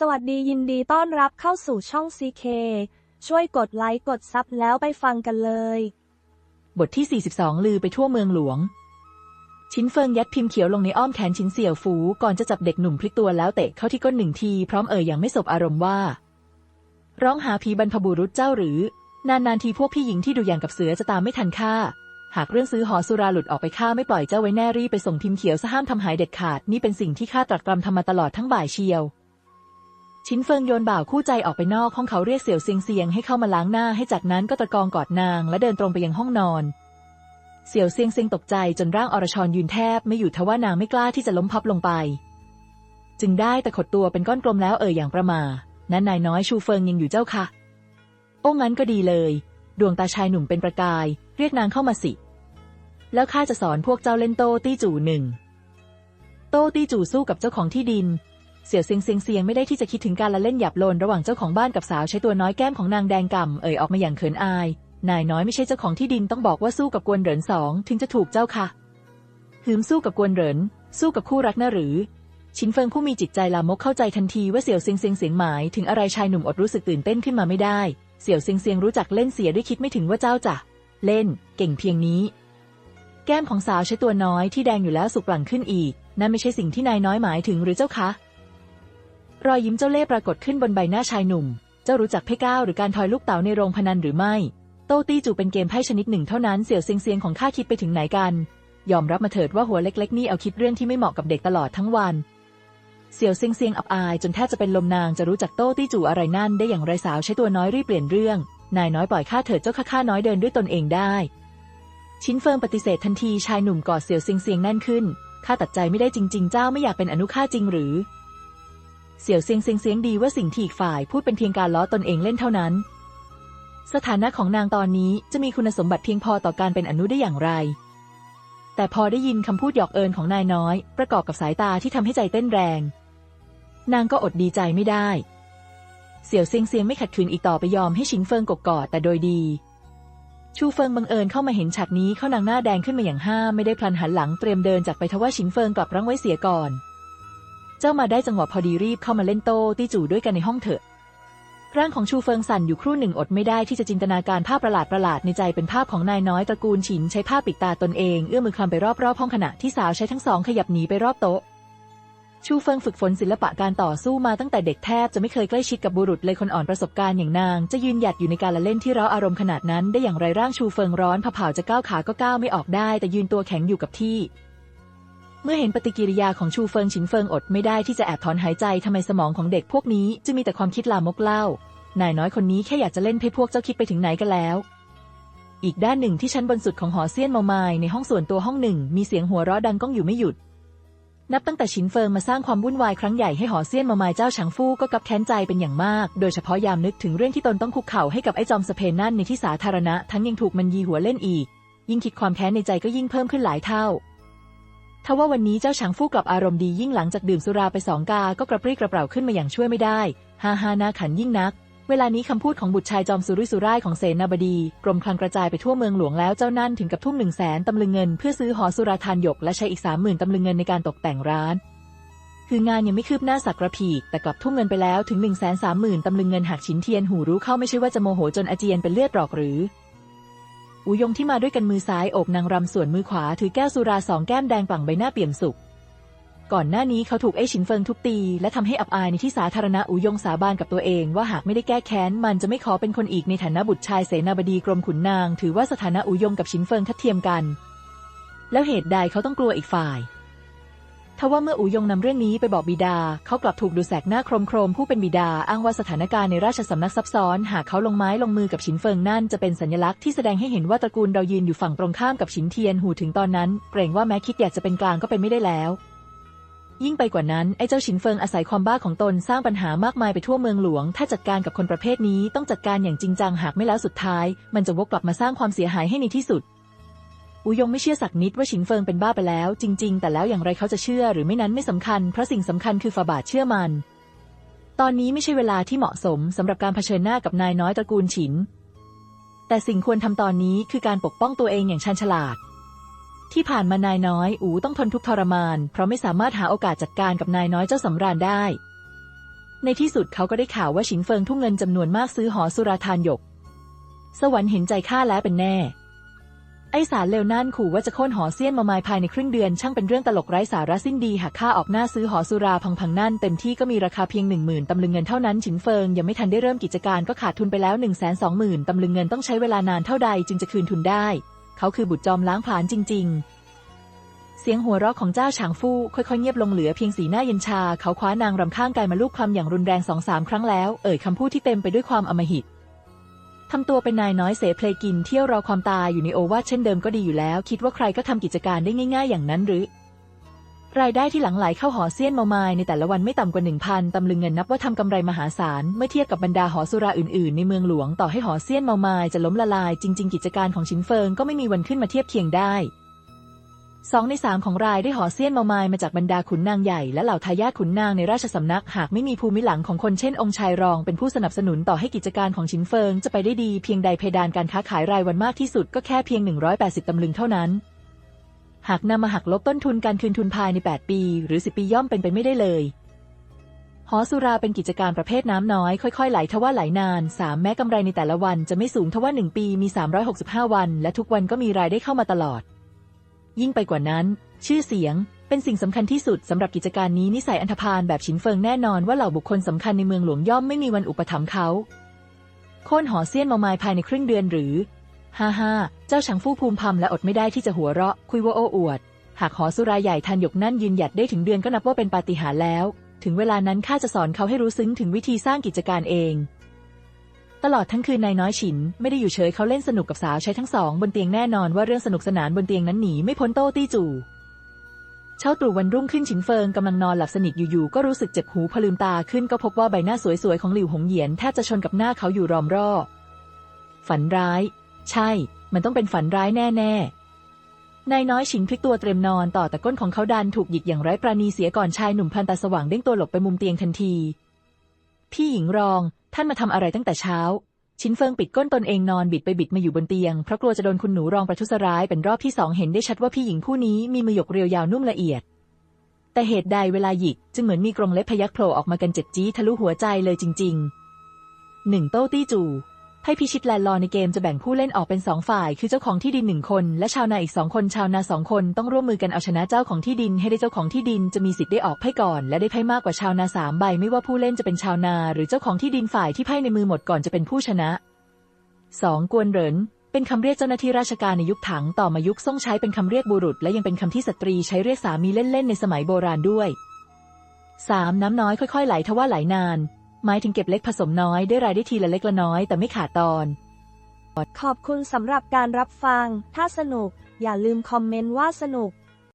สวัสดียินดีต้อนรับเข้าสู่ช่อง CK ช่วยกดไลค์กดซับแล้วไปฟังกันเลย บทที่ 42 ลือไปทั่วเมืองหลวง ชินเฟิงยัดพิมพ์เขียวลงในอ้อมแขนชินเสี่ยวฝูก่อนจะจับเด็กหนุ่มพลิกตัวแล้วเตะเข้าที่ก้นหนึ่งที พร้อมเอ่ยอย่างไม่สบอารมณ์ว่า ร้องหาผีบรรพบุรุษเจ้าหรือ นานๆทีพวกพี่หญิงที่ดูอย่างกับเสือจะตามไม่ทันค่าหากเรื่องซื้อหอสุราหลุดออกไปข้าไม่ปล่อยเจ้าไว้แน่รีไปส่งพิมพ์เขียวซะห้ามทำหายเด็ดขาดนี่เป็นสิ่งที่ข้าตรัสตรำทำมาตลอดทั้งบ่ายเชียว ชินเฟิงโยนบ่าวคู่ใจออกไปนอกห้องเขาเรียกเสี่ยวเซียงเซียงให้เข้ามาล้างหน้าให้จากนั้นก็ตะกองกอดนาง และเดินตรงไปยังห้องนอน เสี่ยวเซียงเซียงตกใจจนร่างอรชรยืนแทบไม่อยู่ทว่านางไม่กล้าที่จะล้มพับลงไป จึงได้แต่ขดตัวเป็นก้อนกลมแล้วเอ่ยอย่างประมานั้นนายน้อยชูเฟิงยังอยู่เจ้าค่ะ โอ้งั้นก็ดีเลย ดวงตาชายหนุ่มเป็นประกาย เรียกนางเข้ามาสิ แล้วข้าจะสอนพวกเจ้าเล่นโต้ตี้จู่หนึ่ง โต้ตี้จู่สู้กับเจ้าของที่ดิน เสี่ยวเซียงเซียงเซียงไม่ได้ที่จะคิดถึงการละเล่นหยาบโลนระหว่างเจ้าของบ้านกับสาวใช้ตัวน้อยแก้มของนางแดงก่ำเอ่ยออกมาอย่างเขินอาย นายน้อยไม่ใช่เจ้าของที่ดินต้องบอกว่าสู้กับกวนเหรินสองถึงจะถูกเจ้าค่ะหืมสู้กับกวนเหริน สู้กับคู่รักน่ะหรือ ชินเฟิงผู้มีจิตใจลามกเข้าใจทันทีว่าเสี่ยวเซียงเซียงเสียงหมายถึงอะไรชายหนุ่มอดรู้สึกตื่นเต้นขึ้นมาไม่ได้ เสี่ยวเซียงเซียงรู้จักเล่นเสียด้วยคิดไม่ถึงว่าเจ้าจะเล่น เก่งเพียงนี้ แก้มของสาวใช้ตัวน้อยที่แดงอยู่แล้วสุกหลังขึ้นอีกนั่นไม่ใช่สิ่งที่นายน้อยหมายถึงหรือเจ้าคะ รอยยิ้มเจ้าเล่ห์ปรากฏขึ้นบนใบหน้าชายหนุ่ม เจ้ารู้จักเพ่ก้าวหรือการทอยลูกเต๋าในโรงพนันหรือไม่ โต้ตี้จูเป็นเกมไพ่ชนิดหนึ่งเท่านั้นเสี่ยวเซียงเซียงของข้าคิดไปถึงไหนกัน ยอมรับมาเถิดว่าหัวเล็กๆนี่เอาคิดเรื่องที่ไม่เหมาะกับเด็กตลอดทั้งวัน เสี่ยวเซียงเซียงอับอายจนแทบจะเป็นลมนางจะรู้จักโต้ตี้จูอะไรนั่นได้อย่างไรสาวใช้ตัวน้อยรีบเปลี่ยนเรื่อง นายน้อยปล่อยข้าเถิดเจ้าข้าข้าน้อยเดินด้วยตนเองได้ ชิ้นเฟิงปฏิเสธทันทีชายหนุ่มกอดเสี่ยวเซียงเซียงแน่นขึ้นข้าตัดใจไม่ได้จริง ๆ เจ้าไม่อยากเป็นอนุข้าจริงหรือ เสี่ยวเซียงเซียงเซียงดีว่าสิ่งที่อีกฝ่ายพูดเป็นเพียงการล้อตนเองเล่นเท่านั้น สถานะของนางตอนนี้จะมีคุณสมบัติเพียงพอต่อการเป็นอนุได้อย่างไร แต่พอได้ยินคำพูดหยอกเอิญของนายน้อย ประกอบกับสายตาที่ทำให้ใจเต้นแรง นางก็อดดีใจไม่ได้ เสี่ยวเซียงเซียงไม่ขัดขืนอีกต่อไปยอมให้ชินเฟิงกกอดแต่โดยดีชูเฟิงบังเอิญเข้ามาเห็นฉากนี้เข้านางหน้าแดงขึ้นมาอย่างห้าไม่ได้พลันหันหลังเตรียมเดินจากไปทว่าชินเฟิงกลับรั้งไว้เสียก่อน เจ้ามาได้จังหวะพอดีรีบเข้ามาเล่นโต้ตี้จู่ด้วยกันในห้องเถอะ ร่างของชูเฟิงสั่นอยู่ครู่หนึ่งอดไม่ได้ที่จะจินตนาการภาพประหลาดประหลาดในใจเป็นภาพของนายน้อยตระกูลฉินใช้ผ้าปิดตาตนเองเอื้อมมือคลำไปรอบๆห้องขณะที่สาวใช้ทั้งสองขยับหนีไปรอบโต๊ะชูเฟิงฝึกฝนศิลปะการต่อสู้มาตั้งแต่เด็กแทบจะไม่เคยใกล้ชิดกับบุรุษเลยคนอ่อนประสบการณ์อย่างนาง จะยืนหยัดอยู่ในการละเล่นที่เร้าอารมณ์ขนาดนั้น ได้อย่างไรร่างชูเฟิงร้อนผเผาจะก้าวขาก็ก้าวไม่ออกได้ แต่ยืนตัวแข็งอยู่กับที่ เมื่อเห็นปฏิกิริยาของชูเฟิงฉินเฟิงอดไม่ได้ที่จะแอบถอนหายใจทำไมสมองของเด็กพวกนี้จะมีแต่ความคิดลามกเล่า นายน้อยคนนี้แค่อยากจะเล่นให้พวกเจ้าคิดไปถึงไหนกันแล้ว อีกด้านหนึ่งที่ชั้นบนสุดของหอเซียนเมามายในห้องส่วนตัวห้องหนึ่ง มีเสียงหัวเราะดังก้องอยู่ไม่หยุด นับตั้งแต่ชินเฟิงมาสร้างความวุ่นวายครั้งใหญ่ให้หอเซียนเมามายเจ้าฉางฟู่ก็กับแค้นใจเป็นอย่างมาก โดยเฉพาะยามนึกถึงเรื่องที่ตนต้องคุกเข่าให้กับไอ้จอมสเปนนั่นในที่สาธารณะ ทั้งยังถูกมันยีหัวเล่นอีก ยิ่งคิดความแค้นในใจก็ยิ่งเพิ่มขึ้นหลายเท่า ทว่าวันนี้เจ้าฉางฟู่กลับอารมณ์ดียิ่งหลังจากดื่มสุราไปสองกา ก็กระปรี้กระเปร่าขึ้นมาอย่างช่วยไม่ได้ฮ่าฮ่าน่าขันยิ่งนัก เวลานี้คำพูดของบุตรชายจอมสุรุ่ยสุร่ายของเสนาบดีกรมคลังกระจายไปทั่วเมืองหลวงแล้วเจ้านั่นถึงกับทุ่มหนึ่งแสนตำลึงเงินเพื่อซื้อหอสุราทานหยกและใช้อีกสามหมื่นตำลึงเงินในการตกแต่งร้าน คืองานยังไม่คืบหน้าสักกระผีกแต่กลับทุ่มเงินไปแล้วถึงหนึ่งแสนสามหมื่นตำลึงเงินหักฉินเทียนหูรู้เข้าไม่ใช่ว่าจะโมโหจนอาเจียนเป็นเลือดหรอกหรือ อูยงที่มาด้วยกันมือซ้ายโอบนางรำส่วนมือขวาถือแก้วสุราสองแก้มแดงปังใบหน้าเปี่ยมสุข ก่อนหน้านี้เขาถูกไอ้ฉินเฟิงทุบตี และทำให้อับอายในที่สาธารณะอูยงสาบานกับตัวเองว่าหากไม่ได้แก้แค้น มันจะไม่ขอเป็นคนอีกในฐานะบุตรชายเสนาบดีกรมขุนนาง ถือว่าสถานะอูยงกับฉินเฟิงทัดเทียมกัน แล้วเหตุใดเขาต้องกลัวอีกฝ่าย ทว่าเมื่ออูยงนำเรื่องนี้ไปบอกบิดา เขากลับถูกดูแสกหน้าโครมโครมผู้เป็นบิดาอ้างว่าสถานการณ์ในราชสำนักซับซ้อน หากเขาลงไม้ลงมือกับฉินเฟิงนั่นจะเป็นสัญลักษณ์ที่แสดงให้เห็นว่าตระกูลเรายืนอยู่ฝั่งตรงข้ามกับฉินเทียนหูถึงตอนนั้น เกรงว่าแม้คิดอยากจะเป็นกลางก็เป็นไม่ได้แล้วยิ่งไปกว่านั้น ไอ้เจ้าฉินเฟิงอาศัยความบ้าของตนสร้างปัญหามากมายไปทั่วเมืองหลวง ถ้าจัดการกับคนประเภทนี้ต้องจัดการอย่างจริงจังหากไม่แล้วสุดท้าย มันจะวกกลับมาสร้างความเสียหายให้ในที่สุด อูยงไม่เชื่อสักนิดว่าฉินเฟิงเป็นบ้าไปแล้ว จริง ๆ แต่แล้วอย่างไรเขาจะเชื่อหรือไม่นั้นไม่สำคัญ เพราะสิ่งสำคัญคือฝาบาทเชื่อมัน ตอนนี้ไม่ใช่เวลาที่เหมาะสมสำหรับการเผชิญหน้ากับนายน้อยตระกูลฉิน แต่สิ่งควรทำตอนนี้คือการปกป้องตัวเองอย่างชันฉลาด ที่ผ่านมานายน้อยอูต้องทนทุกข์ทรมาน เพราะไม่สามารถหาโอกาสจัดการกับนายน้อยเจ้าสำราญได้ ในที่สุดเขาก็ได้ข่าวว่าฉินเฟิงทุ่มเงินจำนวนมากซื้อหอสุราทานหยก สวรรค์เห็นใจข้าแล้วเป็นแน่ ไอสารเลวนั่นขู่ว่าจะโค่นหอเซียนมามายภายในครึ่งเดือน ช่างเป็นเรื่องตลกไร้สาระสิ้นดี หากข้าออกหน้าซื้อหอสุราพังๆนั่นเต็มที่ก็มีราคาเพียงหนึ่งหมื่นตำลึงเงินเท่านั้นฉินเฟิงยังไม่ทันได้เริ่มกิจการก็ขาดทุนไปแล้วหนึ่งแสนสองหมื่นตำลึงเงินต้องใช้เวลานานเท่าใดจึงจะคืนทุนได้ เขาคือบุตรจอมล้างผลาญจริง ๆเสียงหัวเราะของเจ้าฉางฟู่ค่อยๆเงียบลงเหลือเพียงสีหน้าเย็นชา เขาคว้านางรำข้างกายมาลูบคลำอย่างรุนแรงสองสามครั้งแล้ว เอ่ยคำพูดที่เต็มไปด้วยความอมหิต ทำตัวเป็นนายน้อยเสเพลกินเที่ยวรอความตายอยู่ในโอวาทเช่นเดิมก็ดีอยู่แล้ว คิดว่าใครก็ทำกิจการได้ง่าย ๆ อย่างนั้นหรือ รายได้ที่หลังไหลเข้าหอเซียนเมามายในแต่ละวันไม่ต่ำกว่าหนึ่งพันตำลึงเงินนับว่าทำกำไรมหาศาลเมื่อเทียบกับบรรดาหอสุราอื่นๆ ในเมืองหลวงต่อให้หอเซียนเมามายจะล้มละลาย จริง ๆ กิจการของชินเฟิงก็ไม่มีวันขึ้นมาเทียบเคียงได้ สองในสามของรายได้หอเซียนเมามายมาจากบรรดาขุนนางใหญ่และเหล่าทายาทขุนนางในราชสำนักหากไม่มีภูมิหลังของคนเช่นองค์ชายรองเป็นผู้สนับสนุนต่อให้กิจการของชินเฟิงจะไปได้ดีเพียงใดเพดานการค้าขายรายวันมากที่สุดก็แค่เพียง 180 ตำลึงเท่านั้น หากนำมาหักลบต้นทุนการคืนทุนภายใน 8 ปี หรือ 10 ปีย่อมเป็นไปไม่ได้เลยหอสุราเป็นกิจการประเภทน้ำน้อยค่อยๆ ไหลทว่าไหลนาน 3 แม้กำไรในแต่ละวันจะไม่สูงทว่า 1 ปีมี 365 วัน และทุกวันก็มีรายได้เข้ามาตลอด ยิ่งไปกว่านั้น ชื่อเสียงเป็นสิ่งสำคัญที่สุดสำหรับกิจการนี้นิสัยอันธพาลแบบฉินเฟิงแน่นอนว่าเหล่าบุคคลสำคัญในเมืองหลวงย่อมไม่มีวันอุปถัมภ์เขาโค่นหอเซียนมามายภายในครึ่งเดือนหรือฮ่าฮ่าเจ้าฉางฟู่ภูมิพำและอดไม่ได้ที่จะหัวเราะ คุยว่าโอ้อวด หากหอสุราใหญ่ทันหยกนั่นยืนหยัดได้ถึงเดือนก็นับว่าเป็นปาฏิหาริย์แล้ว ถึงเวลานั้นข้าจะสอนเขาให้รู้ซึ้งถึงวิธีสร้างกิจการเอง ตลอดทั้งคืนนายน้อยฉิน ไม่ได้อยู่เฉยเขาเล่นสนุกกับสาวใช้ทั้งสองบนเตียงแน่นอนว่าเรื่องสนุกสนานบนเตียงนั้นหนีไม่พ้นโต้ตี้จู่เช้าตรู่วันรุ่งขึ้นฉินเฟิงกำลังนอนหลับสนิทอยู่ๆก็รู้สึกเจ็บหูพอลืมตาขึ้นก็พบว่าใบหน้าสวยๆของหลิวหงเหยียนแทบจะชนกับหน้าเขาอยู่รอมรอฝันร้าย ใช่ มันต้องเป็นฝันร้ายแน่ๆนายน้อยฉินพลิกตัวเตรียมนอนต่อแต่ก้นของเขาดันถูกหยิกอย่างไร้ปราณีเสียก่อนชายหนุ่มพันตาสว่างเด้งตัวหลบไปมุมเตียงทันทีพี่หญิงรอง ท่านมาทำอะไรตั้งแต่เช้า ชินเฟิงปิดก้นตนเองนอนบิดไปบิดมาอยู่บนเตียง เพราะกลัวจะโดนคุณหนูรองประทุษร้ายเป็นรอบที่สองเห็นได้ชัดว่าพี่หญิงผู้นี้มีมือหยกเรียวยาวนุ่มละเอียด แต่เหตุใดเวลาหยิกจึงเหมือนมีกรงเล็บพยักโผล่ออกมากันเจ็บจี้ทะลุหัวใจเลยจริงๆหนึ่งโต้ตี้จู ให้พิชิตแลนด์ลอในเกมจะแบ่งผู้เล่นออกเป็นสองฝ่าย คือเจ้าของที่ดินหนึ่งคน และชาวนาอีกสองคน ชาวนาสองคนต้องร่วมมือกันเอาชนะเจ้าของที่ดิน ให้ได้เจ้าของที่ดินจะมีสิทธิ์ได้ออกไพ่ก่อน และได้ไพ่มากกว่าชาวนาสามใบ ไม่ว่าผู้เล่นจะเป็นชาวนา หรือเจ้าของที่ดินฝ่ายที่ไพ่ในมือหมดก่อนจะเป็นผู้ชนะ 2. กวนเหรินเป็นคำเรียกเจ้าหน้าที่ราชการในยุคถังต่อมายุคซ่งใช้เป็นคำเรียกบุรุษ และยังเป็นคำที่สตรีใช้เรียกสามีเล่นๆในสมัยโบราณด้วย 3. น้ำน้อยค่อยๆไหลทว่าไหลนาน หมายถึงเก็บเล็กผสมน้อยได้รายได้ทีละเล็กละน้อยแต่ไม่ขาดตอน ขอบคุณสำหรับการรับฟัง ถ้าสนุก อย่าลืมคอมเมนต์ว่าสนุก